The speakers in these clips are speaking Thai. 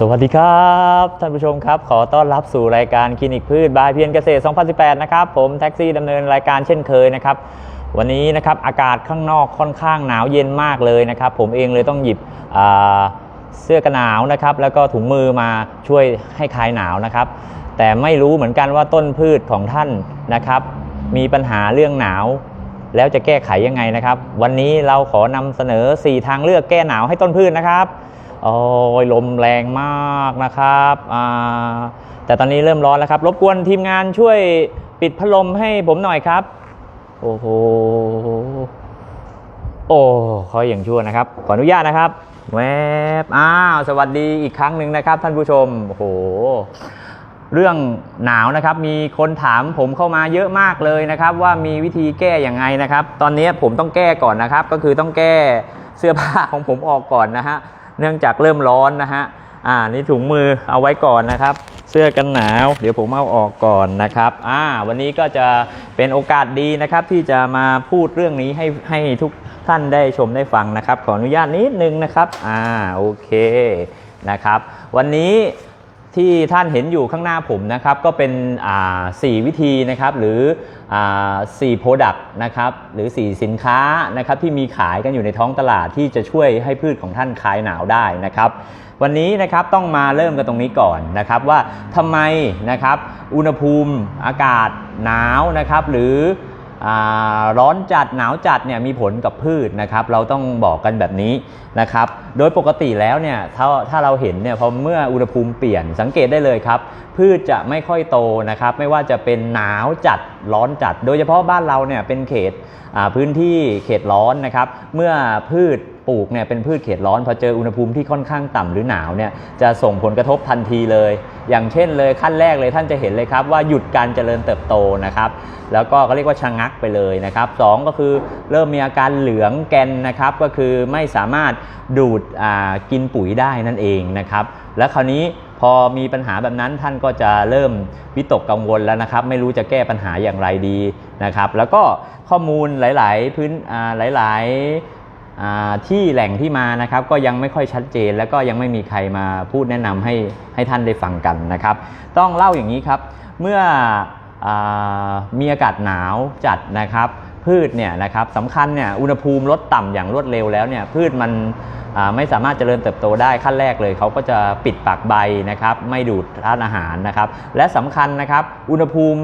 สวัสดีครับ ท่านผู้ชมครับ ขอต้อนรับสู่รายการคลินิกพืชบายเพียรเกษตร 2018 นะครับผมแท็กซี่ดำเนินรายการเช่นเคยนะครับวันนี้นะครับอากาศข้างนอกค่อนข้างหนาวเย็นมากเลยนะครับ ผมเองเลยต้องหยิบเสื้อกันหนาวนะครับแล้วก็ถุงมือมาช่วยให้คลายหนาวนะครับ แต่ไม่รู้เหมือนกันว่าต้นพืชของท่านนะครับ มีปัญหาเรื่องหนาว แล้วจะแก้ไขยังไงนะครับ วันนี้เราขอนำเสนอ 4 ทางเลือกแก้หนาวให้ต้นพืชนะครับ โอ้ยลมแรงมากนะครับอ่าแต่ตอนนี้เริ่มร้อนแล้วครับ รบกวนทีมงานช่วยปิดพัดลมให้ผมหน่อยครับ โอ้โหโอ้เขาอย่างชั่วนะครับ ขออนุญาตนะครับแวบอ้าวสวัสดีอีกครั้งหนึ่งนะครับ ท่านผู้ชมโอ้โหเรื่องหนาวนะครับมีคนถามผมเข้ามาเยอะมากเลยนะครับ ว่ามีวิธีแก้อย่างไงนะครับ ตอนนี้ผมต้องแก้ก่อนนะครับ ก็คือต้องแก้เสื้อผ้าของผมออกก่อนนะฮะ เนื่องจากเริ่มร้อนนะฮะอ่านี่ถุงมือเอาไว้ก่อนนะครับ เสื้อกันหนาว เดี๋ยวผมเอาออกก่อนนะครับอ่าวันนี้ก็จะเป็นโอกาสดีนะครับ ที่จะมาพูดเรื่องนี้ให้ให้ทุกท่านได้ชมได้ฟังนะครับ ขออนุญาตนิดนึงนะครับอ่าโอเคนะครับ วันนี้ ที่ท่านเห็นอยู่ข้างหน้าผมนะครับก็เป็นอ่าสี่วิธีนะครับหรืออ่าสี่โปรดักต์นะครับหรือ 4 สินค้านะครับที่มีขายกันอยู่ในท้องตลาดที่จะช่วยให้พืชของท่านคลายหนาวได้นะครับ วันนี้นะครับต้องมาเริ่มกันตรงนี้ก่อนนะครับว่าทำไมนะครับอุณหภูมิอากาศหนาวนะครับหรือ ร้อนจัดหนาวจัดเนี่ยมีผลกับพืชนะครับเราต้องบอกกันแบบนี้นะครับโดยปกติแล้วเนี่ยถ้าถ้าเราเห็นเนี่ยพอเมื่ออุณหภูมิเปลี่ยนสังเกตได้เลยครับ พืชจะไม่ค่อยโตนะครับไม่ว่าจะเป็นหนาวจัดร้อนจัด โดยเฉพาะบ้านเราเนี่ยเป็นเขตพื้นที่เขตร้อนนะครับเมื่อพืช ปลูกเนี่ยเป็นพืชเขตร้อนพอเจออุณหภูมิที่ค่อนข้างต่ำหรือหนาวเนี่ยจะส่งผลกระทบทันทีเลย อย่างเช่นเลยขั้นแรกเลยท่านจะเห็นเลยครับว่าหยุดการเจริญเติบโตนะครับ แล้วก็เขาเรียกว่าชะงักไปเลยนะครับสองก็คือเริ่มมีอาการเหลืองแกนนะครับก็คือไม่สามารถดูดอ่ากินปุ๋ยได้นั่นเองนะครับและคราวนี้พอมีปัญหาแบบนั้นท่านก็จะเริ่มวิตกกังวลแล้วนะครับ ไม่รู้จะแก้ปัญหาอย่างไรดีนะครับ แล้วก็ข้อมูลหลาย ๆ พื้นอ่าหลาย ๆ ที่แหล่งที่มานะครับก็ยังไม่ค่อยชัดเจน แล้วก็ยังไม่มีใครมาพูดแนะนำให้ให้ท่านได้ฟังกันนะครับ ต้องเล่าอย่างนี้ครับ เมื่ออมีอากาศหนาวจัดนะครับ พืชเนี่ยนะครับสำคัญเนี่ยอุณหภูมิลดต่ำอย่างรวดเร็วแล้วเนี่ยพืชมันไม่สามารถเจริญเติบโตได้ขั้นแรกเลยเขาก็จะปิดปากใบนะครับไม่ดูดธาตุอาหารนะครับและสำคัญนะครับอุณหภูมิ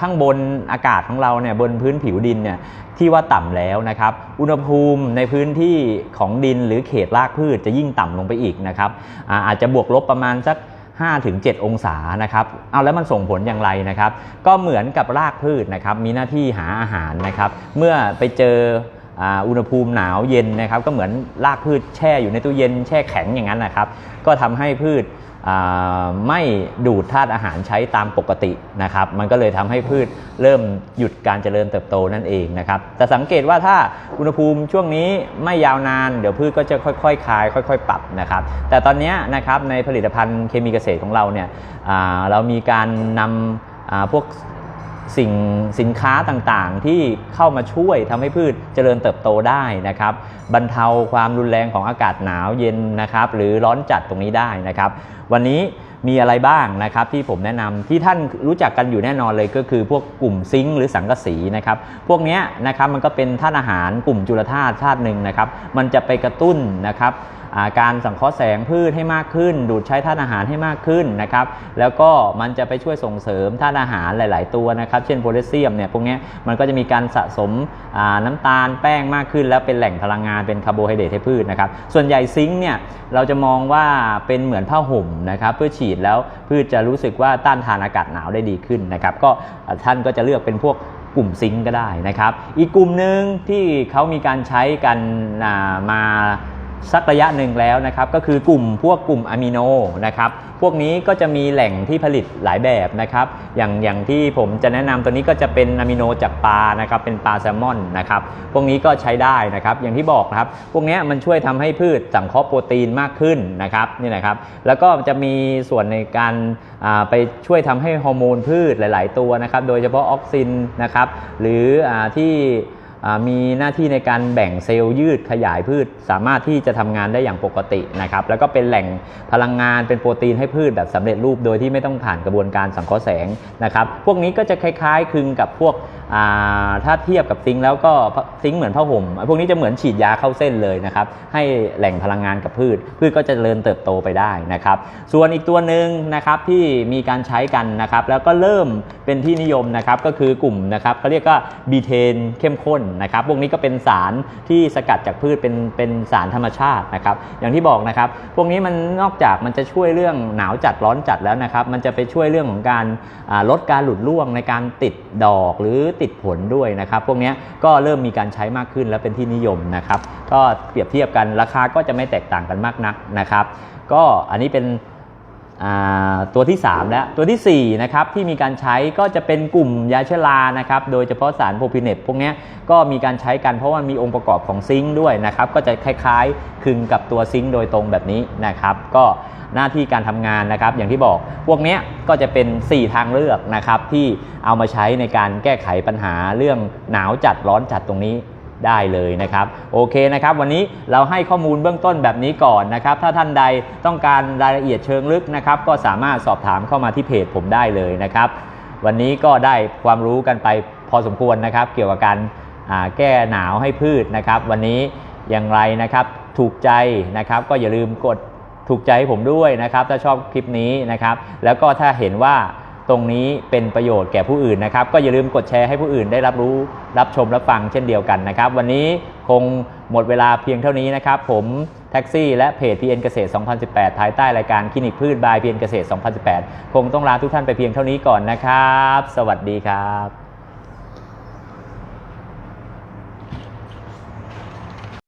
ข้างบนอากาศของเราเนี่ยบนพื้นผิวดินเนี่ยที่ว่าต่ำแล้วนะครับอุณหภูมิในพื้นที่ของดินหรือเขตรากพืชจะยิ่งต่ำลงไปอีกนะครับอาจจะบวกลบประมาณสัก 5-7 องศานะครับเอาแล้วมันส่งผลอย่างไรนะครับ ก็เหมือนกับรากพืชนะครับมีหน้าที่หาอาหารนะครับ เมื่อไปเจอ อ่าอุณหภูมิหนาวเย็นนะครับก็เหมือนรากพืชแช่อยู่ในตู้เย็นแช่แข็งอย่างนั้นนะครับ ก็ทำให้พืชอ่าไม่ดูดธาตุอาหารใช้ตามปกตินะครับ มันก็เลยทำให้พืชเริ่มหยุดการเจริญเติบโตนั่นเองนะครับ แต่สังเกตว่าถ้าอุณหภูมิช่วงนี้ไม่ยาวนาน เดี๋ยวพืชก็จะค่อยๆคคลาย ค่อย ๆ ปรับนะครับ แต่ตอนนี้นะครับในผลิตภัณฑ์เคมีเกษตรของเราเนี่ยอ่าเรามีการนำอ่าพวก สิ่งสินค้าต่างๆ ที่เข้ามาช่วยทำให้พืชเจริญเติบโตได้นะครับ บรรเทาความรุนแรงของอากาศหนาวเย็นนะครับ หรือร้อนจัดตรงนี้ได้นะครับ วันนี้มีอะไรบ้างนะครับที่ผมแนะนำที่ท่านรู้จักกันอยู่แน่นอนเลยก็คือ พวกกลุ่มซิงค์หรือสังกะสีนะครับพวกนี้นะครับมันก็เป็นธาตุอาหารกลุ่มจุลธาตุธาตุหนึ่งนะครับมันจะไปกระตุ้นนะครับาการสังเคราะห์แสงพืชให้มากขึ้น ดูดใช้ธาตุอาหารให้มากขึ้นนะครับแล้วก็มันจะไปช่วยส่งเสริมธาตุอาหารหลาย ๆ ตัวนะครับเช่นโพแทสเซียมเนี่ยพวกนี้มันก็จะมีการสะสมน้ำตาลแป้งมากขึ้น แล้วเป็นแหล่งพลังงานเป็นคาร์โบไฮเดรตให้พืชนะครับส่วนใหญ่ซิงค์เนี่ยเราจะมองว่าเป็นเหมือนผ้าห่มนะครับเพื่อฉีดแล้วพืชจะรู้สึกว่าต้านทานอากาศหนาวได้ดีขึ้นนะครับ ก็ท่านก็จะเลือกเป็นพวกกลุ่มซิงก์ก็ได้นะครับ อีกกลุ่มหนึ่งที่เขามีการใช้กันมา สักระยะหนึ่งแล้วนะครับก็คือกลุ่มพวกกลุ่มอะมิโนนะครับพวกนี้ก็จะมีแหล่งที่ผลิตหลายแบบนะครับอย่างอย่างที่ผมจะแนะนำตัวนี้ก็จะเป็นอะมิโนจากปลานะครับเป็นปลาแซลมอนนะครับพวกนี้ก็ใช้ได้นะครับอย่างที่บอกนะครับพวกนี้มันช่วยทำให้พืชสังเคราะห์โปรตีนมากขึ้นนะครับนี่นะครับแล้วก็จะมีส่วนในการไปช่วยทำให้ฮอร์โมนพืชหลาย ๆ ตัวนะครับโดยเฉพาะออกซินนะครับหรืออที่ มีหน้าที่ในการแบ่งเซลล์ยืดขยายพืช สามารถที่จะทำงานได้อย่างปกตินะครับแล้วก็เป็นแหล่งพลังงานเป็นโปรตีนให้พืชแบบสำเร็จรูปโดยที่ไม่ต้องผ่านกระบวนการสังเคราะห์แสงนะครับพวกนี้ก็จะคล้ายๆคลึงกับพวกถ้าเทียบกับซิงค์แล้วก็ซิงค์เหมือนผ้าห่มพวกนี้จะเหมือนฉีดยาเข้าเส้นเลยนะครับให้แหล่งพลังงานกับพืช พืชก็จะเจริญเติบโตไปได้นะครับส่วนอีกตัวหนึ่งนะครับที่มีการใช้กันนะครับแล้วก็เริ่มเป็นที่นิยมนะครับก็คือกลุ่มนะครับเขาเรียกว่าบีเทนเข้มข้นนะครับพวกนี้ก็เป็นสารที่สกัดจากพืชเป็นเป็นสารธรรมชาตินะครับอย่างที่บอกนะครับพวกนี้มันนอกจากมันจะช่วยเรื่องหนาวจัดร้อนจัดแล้วนะครับมันจะไปช่วยเรื่องของการลดการหลุดร่วงในการติดดอกหรือติดผลด้วยนะครับ พวกนี้ก็เริ่มมีการใช้มากขึ้นและเป็นที่นิยมนะครับ ก็เปรียบเทียบกันราคาก็จะไม่แตกต่างกันมากนักนะครับ ก็อันนี้เป็น ตัวที่ 3 แล้ว ตัวทีสี่ 4 นะครับ ที่มีการใช้ก็จะเป็นกลุ่มยาเชื้อรานะครับ โดยเฉพาะสารโพพิเนตพวกนี้ก็มีการใช้กันเพราะว่ามีองค์ประกอบของซิงค์ด้วยนะครับ ก็จะคล้ายๆคลึงกับตัวซิงค์โดยตรงแบบนี้นะครับ ก็หน้าที่การทำงานนะครับ อย่างที่บอกพวกนี้ก็จะเป็น 4 ทางเลือกนะครับ ที่เอามาใช้ในการแก้ไขปัญหาเรื่องหนาวจัดร้อนจัดตรงนี้ ได้เลยนะครับโอเคนะครับ วันนี้เราให้ข้อมูลเบื้องต้นแบบนี้ก่อนนะครับ ถ้าท่านใดต้องการรายละเอียดเชิงลึกนะครับ ก็สามารถสอบถามเข้ามาที่เพจผมได้เลยนะครับ วันนี้ก็ได้ความรู้กันไปพอสมควรนะครับ เกี่ยวกับการแก้หนาวให้พืชนะครับ วันนี้อย่างไรนะครับ ถูกใจนะครับ ก็อย่าลืมกดถูกใจให้ผมด้วยนะครับ ถ้าชอบคลิปนี้นะครับ แล้วก็ถ้าเห็นว่า ตรงนี้เป็นประโยชน์แก่ผู้อื่นนะครับ ก็อย่าลืมกดแชร์ให้ผู้อื่นได้รับรู้รับชมรับฟังเช่นเดียวกันนะครับ วันนี้คงหมดเวลาเพียงเท่านี้นะครับ ผมแท็กซี่และเพจ PN เกษตร 2018 ภายใต้รายการคลินิกพืชบาย PN เกษตร 2018 คงต้องลาทุกท่านไปเพียงเท่านี้ก่อนนะครับ สวัสดีครับ